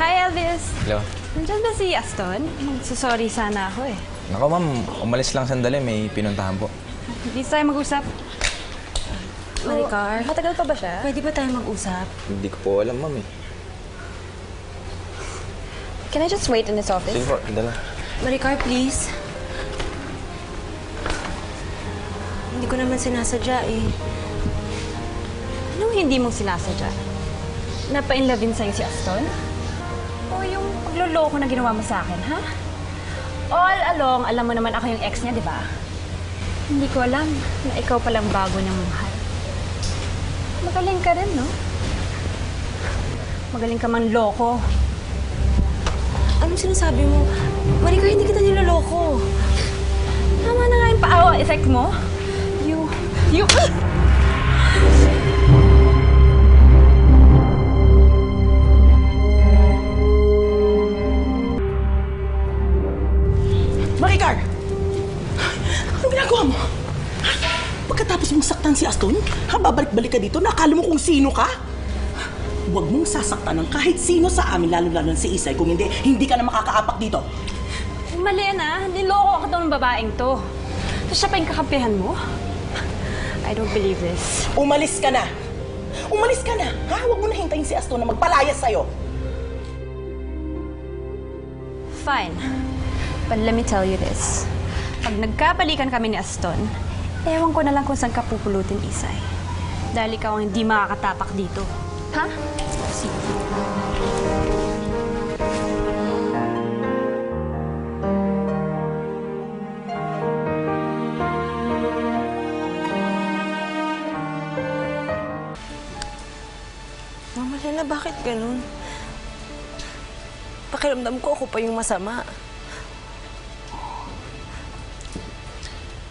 Hi, Elvis. Hello. Nandiyan ba si Aston? Magsasorry sana ako eh. Nako ma'am, umalis lang sandali. May pinuntahan po. Hindi tayo mag-usap. Maricar, Matagal pa ba siya? pwede ba tayo mag-usap? Hindi ko po alam ma'am eh. Can I just wait in his office? Sige po, dala. Maricar, please. Hindi ko naman sinasadya eh. Anong hindi mong sinasadya? Napa-inlovin sa'yo si Aston? O yung pagloloko na ginawa mo sa akin, ha? All along, alam mo naman ako yung ex niya, di ba? Hindi ko alam na ikaw palang bago niyang mahal. Magaling ka rin, no? Magaling ka man loko. Anong sinasabi mo? Maricar, hindi kita niloloko. Tama na nga yung paawa effect mo. You, you... Maricar! Anong ginagawa mo? Pagkatapos mong saktan si Aston, ha, babalik-balik ka dito, nakala mo kung sino ka? Huwag mong sasaktan ng kahit sino sa amin, lalo-lalo si Isay, kung hindi, hindi ka na makakaapak dito. Mali na. Niloko ako tong babaeng to. Tapos siya pa yung kakampihan mo? I don't believe this. Umalis ka na! Umalis ka na! Ha? Huwag mo na hintayin si Aston na magpalayas sa'yo. Fine. But let me tell you this. Pag nagkabalikan kami ni Aston, ewan ko na lang kung saan ka pupulutin, Isay. Dahil ikaw ang hindi makakatapak dito. Ha? Sige. Mama Lena, bakit ganun? Pakiramdam ko ako pa yung masama.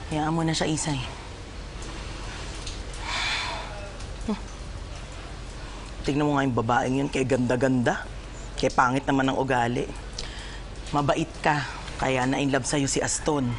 Hayaan mo na siya, Isay. Hmm. Tignan mo nga yung babaeng yun, kay ganda-ganda. Kay pangit naman ng ugali. Mabait ka, kaya na-inlove sa'yo si Aston.